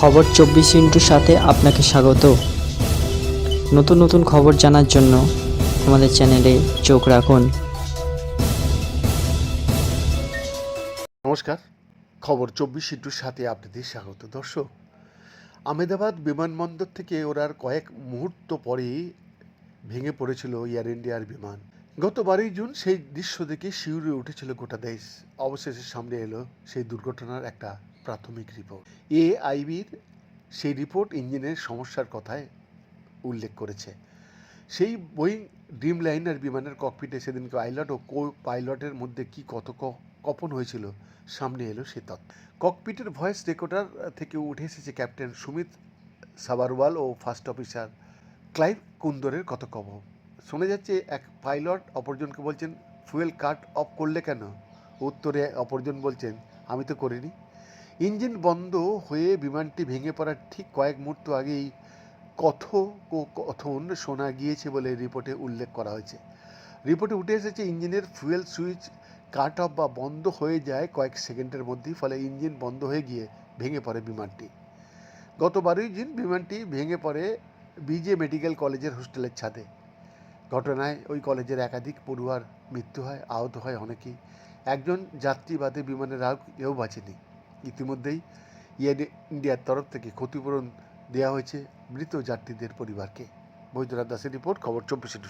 খবর চব্বিশ ইন্টুর সাথে আপনাকে স্বাগত। নতুন নতুন খবর জানার জন্য আমাদের চ্যানেলে চোখ রাখুন। নমস্কার। খবর চব্বিশ ইন্টুর সাথে আপনাদের স্বাগত। দর্শক আমেদাবাদ বিমানবন্দর থেকে ওরার কয়েক মুহূর্ত পরেই ভেঙে পড়েছিল এয়ার ইন্ডিয়ার বিমান। গত বারোই জুন সেই দৃশ্য দেখে শিউরে উঠেছিল গোটা দেশ। অবশেষে সামনে এলো সেই দুর্ঘটনার একটা প্রাথমিক রিপোর্ট। এ আইবির সেই রিপোর্ট ইঞ্জিনের সমস্যার কথায় উল্লেখ করেছে। সেই বোয়িং ড্রিম লাইনার বিমানের ককপিটে সেদিন পাইলট ও কো পাইলটের মধ্যে কি কত কপন হয়েছিল, সামনে এলো সে তথ্য। ককপিটের ভয়েস রেকর্ডার থেকে উঠে এসেছে ক্যাপ্টেন সুমিত সাবারওয়াল ও ফার্স্ট অফিসার ক্লাইভ কুন্দরের কত কবম শোনা যাচ্ছে, এক পাইলট অপরজনকে বলছেন ফুয়েল কাট অফ করলে কেন? উত্তরে অপরজন বলছেন, আমি তো করিনি। ইঞ্জিন বন্ধ হয়ে বিমানটি ভেঙে পড়ার ঠিক কয়েক মুহূর্ত আগেই কথ কথন শোনা গিয়েছে বলে রিপোর্টে উল্লেখ করা হয়েছে। রিপোর্টে উঠে এসেছে ইঞ্জিনের ফুয়েল সুইচ কাট অফ বা বন্ধ হয়ে যায় কয়েক সেকেন্ডের মধ্যেই, ফলে ইঞ্জিন বন্ধ হয়ে গিয়ে ভেঙে পড়ে বিমানটি। গত বারোই দিন বিমানটি ভেঙে পড়ে বিজে মেডিকেল কলেজের হোস্টেলের ছাদে। ঘটনায় ওই কলেজের একাধিক পড়ুয়ার মৃত্যু হয়, আহত হয় অনেকেই। একজন যাত্রী বাদে বিমানের আর কেউ বাঁচেনি। ইতিমধ্যেই এয়ার ইন্ডিয়ার তরফ থেকে ক্ষতিপূরণ দেওয়া হয়েছে মৃত যাত্রীদের পরিবারকে। বৈদ্যনাথ দাসের রিপোর্ট, খবর চব্বিশে